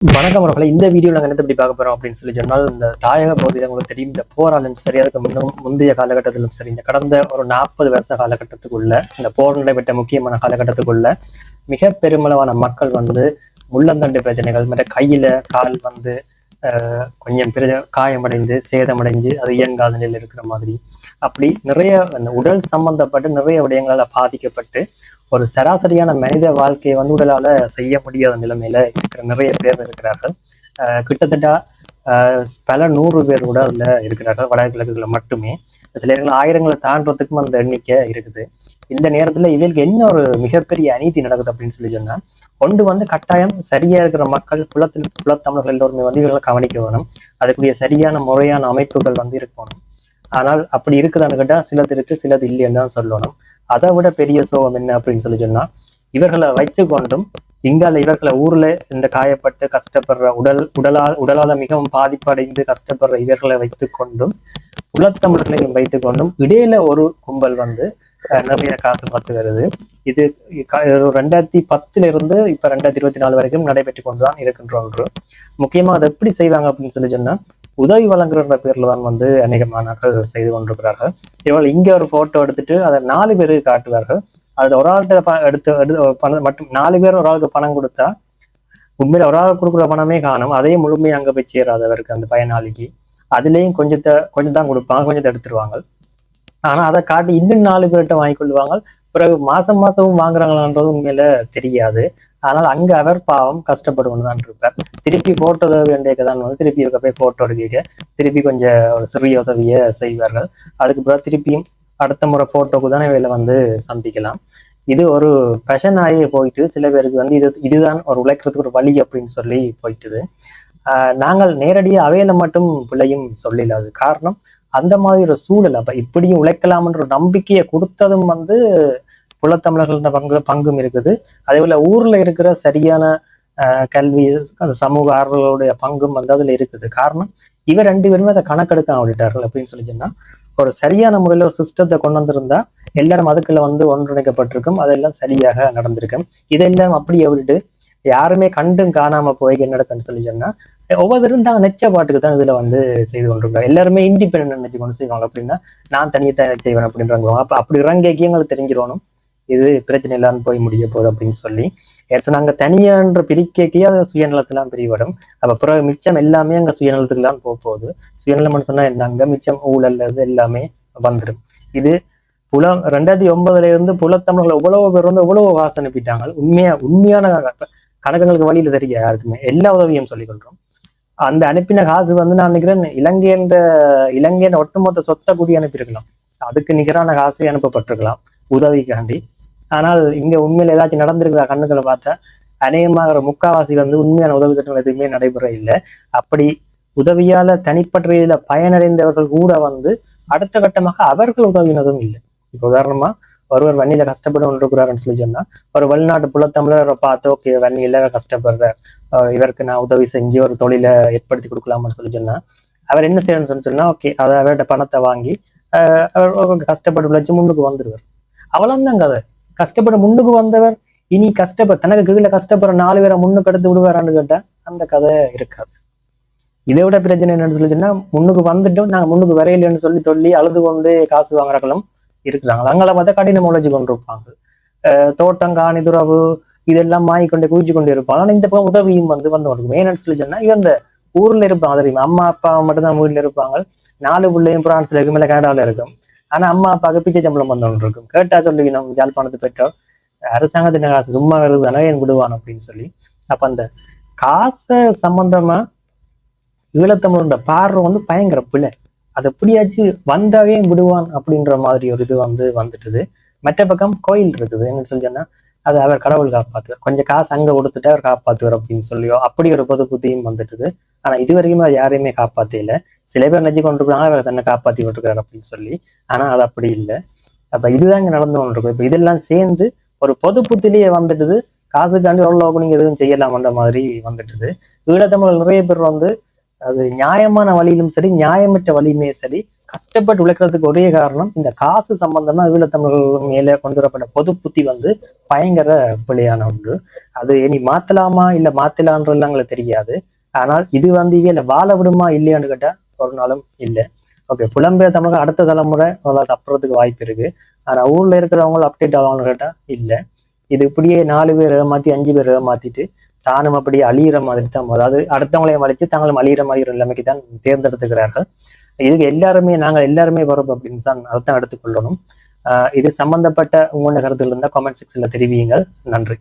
வணக்கம் அவர்களை. இந்த வீடியோ நாங்கள் என்ன எப்படி பார்க்க போறோம் அப்படின்னு சொல்லி சொன்னால் இந்த தாயக பகுதியில் உங்களுக்கு தெரியும் இந்த போராலும் சரியாக முன்னும் முந்தைய காலகட்டத்திலும் சரி இந்த கடந்த ஒரு நாற்பது வருஷ காலகட்டத்துக்குள்ள இந்த போர் நடைபெற்ற முக்கியமான காலகட்டத்துக்குள்ள மிக பெருமளவான மக்கள் வந்து முள்ளந்தண்டு பிரச்சனைகள் மற்ற கையில கால் வந்து ஆஹ், கொஞ்சம் பெரிய காயமடைந்து சேதமடைஞ்சு அது இயங்காத நிலையில் இருக்கிற மாதிரி. அப்படி நிறைய உடல் சம்பந்தப்பட்டு நிறைய விடயங்களால பாதிக்கப்பட்டு ஒரு சராசரியான மனித வாழ்க்கையை வந்து உடலால செய்ய முடியாத நிலைமையில இருக்கிற நிறைய பேர் இருக்கிறார்கள். ஆஹ் கிட்டத்தட்ட ஆஹ் பல நூறு பேர் கூட அதுல இருக்கிறார்கள் வடகிழக்குல மட்டுமே. சில இடங்கள் ஆயிரங்களை தாண்டறதுக்கும் அந்த எண்ணிக்கை இருக்குது. இந்த நேரத்துல இதற்கு என்ன ஒரு மிகப்பெரிய அநீதி நடக்குது அப்படின்னு சொல்லி சொன்னா கொண்டு வந்து கட்டாயம் சரியா இருக்கிற மக்கள் புலத்தில் புலத்தமிழர்கள் எல்லோருமே வந்து இவர்களை கவனிக்க வேணும். அதுக்குரிய சரியான முறையான அமைப்புகள் வந்து இருக்கணும். ஆனால் அப்படி இருக்குதான்னு கேட்டா சிலது இருக்கு சிலது இல்லைன்னு தான் சொல்லணும். அதை விட பெரிய சோகம் என்ன அப்படின்னு சொல்லி சொன்னா இவர்களை வச்சு கொண்டும் இங்கால இவர்களை ஊர்ல இந்த காயப்பட்டு கஷ்டப்படுற உடல் உடலால் உடலால மிகவும் பாதிப்படைந்து கஷ்டப்படுற இவர்களை வைத்துக் கொண்டும் உலத்தமிழர்களையும் வைத்துக் கொண்டும் இடையில ஒரு கும்பல் வந்து நிறைய காசு பார்த்து வருது. இது ஒரு ரெண்டாயிரத்தி பத்துல இருந்து இப்ப ரெண்டாயிரத்தி இருபத்தி நாலு வரைக்கும் நடைபெற்று கொண்டுதான் இருக்கின்ற ஒன்று. முக்கியமா அதை எப்படி செய்வாங்க அப்படின்னு சொல்லி சொன்னா உதவி வழங்குற பேர்ல தான் வந்து அநேக மாணவர்கள் செய்து கொண்டிருக்கிறார்கள். இவள் இங்க ஒரு போட்டோ எடுத்துட்டு அதை நாலு பேருக்கு காட்டுவார்கள். அதுல ஒரு ஆள்கிட்ட எடுத்து எடுத்து பணம் மட்டும் நாலு பேர் ஒரு ஆளுக்கு பணம் கொடுத்தா உண்மையில ஒரு ஆள் கொடுக்குற பணமே காணும். அதே முழுமையை அங்க போய் சேராதவருக்கு அந்த பயனாளிக்கு. அதுலயும் கொஞ்சத்தை கொஞ்சம் தான் கொடுப்பாங்க கொஞ்சத்தை எடுத்துருவாங்க. ஆனா அதை காட்டி இன்னும் நாலு பேர்கிட்ட வாங்கி கொள்வாங்க. பிறகு மாசம் மாசமும் வாங்குறாங்களான்றது உண்மையில தெரியாது. ஆனால் அங்க அவர் பாவம் கஷ்டப்படுவன்னு தான் இருப்பார். திருப்பி போட்டோ உதவி தான் வந்து திருப்பி இருக்க போய் போட்டோ எடுக்க திருப்பி கொஞ்சம் ஒரு சிறிய உதவியை செய்வார்கள். அதுக்கு பிறகு திருப்பியும் அடுத்த முறை போட்டோக்கு தானே வேலை வந்து சந்திக்கலாம். இது ஒரு ஃபேஷன் ஆகி போயிட்டு சில பேருக்கு வந்து இது இதுதான் ஒரு உழைக்கிறதுக்கு ஒரு வழி அப்படின்னு சொல்லி போயிட்டுது. ஆஹ் நாங்கள் நேரடியாக அவையில மட்டும் பிள்ளையும் சொல்லல. அது காரணம் அந்த மாதிரி ஒரு சூழல். அப்ப இப்படியும் உழைக்கலாம்ன்ற ஒரு நம்பிக்கையை கொடுத்ததும் வந்து புலத்தமிழர்கள பங்கு பங்கும் இருக்குது. அதே போல ஊர்ல இருக்கிற சரியான ஆஹ் கல்வி அந்த சமூக ஆர்வலர்களுடைய பங்கும் வந்து அதுல இருக்குது. காரணம் இவர் ரெண்டு பேருமே அதை கணக்கெடுக்க விட்டார்கள் அப்படின்னு சொல்லி சொன்னா ஒரு சரியான முறையில ஒரு சிஸ்டத்தை கொண்டு வந்திருந்தா எல்லாரும் அதுக்குள்ள வந்து ஒன்றிணைக்கப்பட்டிருக்கும். அதெல்லாம் சரியாக நடந்திருக்கும். இதெல்லாம் அப்படியே விட்டுட்டு யாருமே கண்டும் காணாம போய் என்ன நடக்குன்னு சொல்லி சொன்னா ஒவ்வொருத்தரும் தாங்க நெச்ச பாட்டுக்கு தான் இதுல வந்து செய்து கொண்டிருக்காங்க. எல்லாருமே இண்டிபெண்ட் நினைச்சு கொண்டு செய்வாங்க. அப்படின்னா நான் தனியத்தான் செய்வேன் அப்படின்றாங்க அப்ப அப்படி இறங்கிக்கு எங்களுக்கு தெரிஞ்சிடணும் இது பிரச்சனை இல்லாம போய் முடிய போகுது அப்படின்னு சொல்லி. ஏன் நாங்க தனியான்ற பிரிக்கைக்கே அது சுயநலத்தெல்லாம் பிரிவிடும். அப்ப பிறகு மிச்சம் எல்லாமே அங்க சுயநலத்துக்கு தான் போக போகுது. சுயநலம்னு சொன்னா என்னங்க மிச்சம் ஊழல் இது எல்லாமே வந்துடும் இது புலம் ரெண்டாயிரத்தி ஒன்பதுல இருந்து புலத்தமிழர்கள் எவ்வளவு பேர் வந்து எவ்வளவு காசு அனுப்பிட்டாங்க. உண்மையா உண்மையான க- கணக்குங்களுக்கு வழியில தெரிய யாருக்குமே. எல்லா உதவியும் சொல்லிக் கொள்றோம். அந்த அனுப்பின காசு வந்து நான் நினைக்கிறேன் இலங்கை என்ற இலங்கையின் ஒட்டுமொத்த சொத்தை கூடி அனுப்பியிருக்கலாம். அதுக்கு நிகரான காசு அனுப்பப்பட்டிருக்கலாம் உதவிக்காண்டி. ஆனால் இங்க உண்மையில ஏதாச்சும் நடந்திருக்கிற கண்ணுகளை பார்த்தா அநேகமாக முக்காவாசி வந்து உண்மையான உதவி திட்டங்கள் எதுவுமே நடைபெற இல்லை. அப்படி உதவியால தனிப்பட்ட ரீதியில பயனடைந்தவர்கள் கூட வந்து அடுத்த கட்டமாக அவர்கள் உதவினதும் இல்லை. இப்போ உதாரணமா ஒருவர் வன்னியில கஷ்டப்பட்டு கொண்டிருக்கிறாருன்னு சொல்லி சொன்னா ஒரு வெளிநாட்டு புலத்தமிழரை பார்த்து ஓகே வன்னியில கஷ்டப்படுறார் அஹ் இவருக்கு நான் உதவி செஞ்சு ஒரு தொழிலை ஏற்படுத்தி கொடுக்கலாம்னு சொல்லி சொன்னா அவர் என்ன செய்யணும்னு சொல்லி சொன்னா ஓகே அதை அவர்கிட்ட பணத்தை வாங்கி அவர் கஷ்டப்பட்டு உழைச்சு முன்னுக்கு வந்துடுவார் அவ்வளவுதான் கதை. கஷ்டப்பட்டு முன்னுக்கு வந்தவர் இனி கஷ்டப்பட தனக்கு கீழே கஷ்டப்படுற நாலு பேரை முன்னுக்கு எடுத்து விடுவாரான்னு கேட்டா அந்த கதை இருக்காது. இதை விட பிரச்சனை என்னன்னு சொல்லி சொன்னா முன்னுக்கு வந்துட்டோம் நாங்க முன்னுக்கு வரையிலன்னு சொல்லி சொல்லி அழுது கொண்டு காசு வாங்குறாங்களும் இருக்கிறாங்க அங்கே பார்த்தா கடினம் உழைச்சு கொண்டிருப்பாங்க தோட்டம் காணி துறவு இதெல்லாம் மாறி கொண்டு குவிச்சு கொண்டு இருப்பாங்க. ஆனா இந்த பக்கம் உதவியும் வந்து வந்து கொண்டு ஏன்னு சொல்லி சொன்னா இவன் இந்த ஊர்ல இருப்பாங்க. தெரியுமா? அம்மா அப்பா மட்டும்தான் வீட்டில் இருப்பாங்க. நாலு பிள்ளையும் பிரான்ஸ்ல இருக்கும் இல்ல கனடாவில் இருக்கும் ஆனா அம்மா அப்பாவுக்கு பிச்சை சம்பளம் வந்து இருக்கும். கேட்டா சொல்லி நம்ம ஜாழ்ப்பாணத்து பெற்றோர் அரசாங்கத்தின காசு? சும்மா வருது என் விடுவான் அப்படின்னு சொல்லி. அப்ப அந்த காசை சம்பந்தமா ஈழத்தமிழோட பார்வை வந்து பயங்கர பிள்ளை அது எப்படியாச்சு வந்தாவே விடுவான் அப்படின்ற மாதிரி ஒரு இது வந்து வந்துட்டுது. மற்ற பக்கம் கோயில் இருக்குது. என்ன சொல்லி சொன்னா அது அவர் கடவுள் காப்பாத்துவார். கொஞ்சம் காசு அங்க கொடுத்துட்டு அவர் காப்பாத்துவார் அப்படின்னு சொல்லியோ அப்படி ஒரு பொது புத்தியும் வந்துட்டுது. ஆனா இது வரைக்கும் யாரையுமே காப்பாத்த சில பேர் நினைச்சு கொண்டிருக்காங்க அவர் தன்னை காப்பாத்தி விட்டுருக்காரு அப்படின்னு சொல்லி. ஆனா அது அப்படி இல்லை. அப்ப இதுதான் இங்க நடந்து கொண்டிருக்கும் இப்ப இதெல்லாம் சேர்ந்து ஒரு பொது புத்திலேயே வந்துட்டுது. காசுக்காண்டி எவ்வளவு நீங்க எதுவும் செய்யலாம்ன்ற மாதிரி வந்துட்டுது. ஈழத்தமிழ் நிறைய பேர் வந்து அது நியாயமான வழியிலும் சரி நியாயமற்ற வழியுமே சரி கஷ்டப்பட்டு உழைக்கிறதுக்கு ஒரே காரணம் இந்த காசு சம்பந்தமா தமிழர்கள் மேல கொண்டு வரப்பட்ட பொது புத்தி வந்து பயங்கர பிள்ளையான ஒன்று. அது இனி மாத்தலாமா இல்ல மாத்தலான்றது எங்களுக்கு தெரியாது. ஆனால் இது வந்து இல்ல வாழ விடுமா இல்லையான்னு கேட்டா ஒரு நாளும் இல்லை. ஓகே புலம்பெயர் தமிழக அடுத்த தலைமுறை தப்புறதுக்கு வாய்ப்பு இருக்கு. ஆனா ஊர்ல இருக்கிறவங்க அப்டேட் ஆவாங்கன்னு கேட்டா இல்ல. இது இப்படியே நாலு பேர் ஏமாத்தி அஞ்சு பேர் ஏமாத்திட்டு தானும் அப்படி அழியிற மாதிரி தான் அதாவது அடுத்தவங்களையும் வலிச்சு தாங்களும் அழியிற மாதிரி ஒரு நிலைமைக்கு தான் தேர்ந்தெடுத்துக்கிறார்கள். இதுக்கு எல்லாருமே நாங்கள் எல்லாருமே வரோம் அப்படின்னு தான் அர்த்தம் எடுத்துக்கொள்ளணும். ஆஹ் இது சம்பந்தப்பட்ட உங்களோட கருத்துல இருந்தால் காமெண்ட் செக்ஷன்ல தெரிவியுங்கள். நன்றி.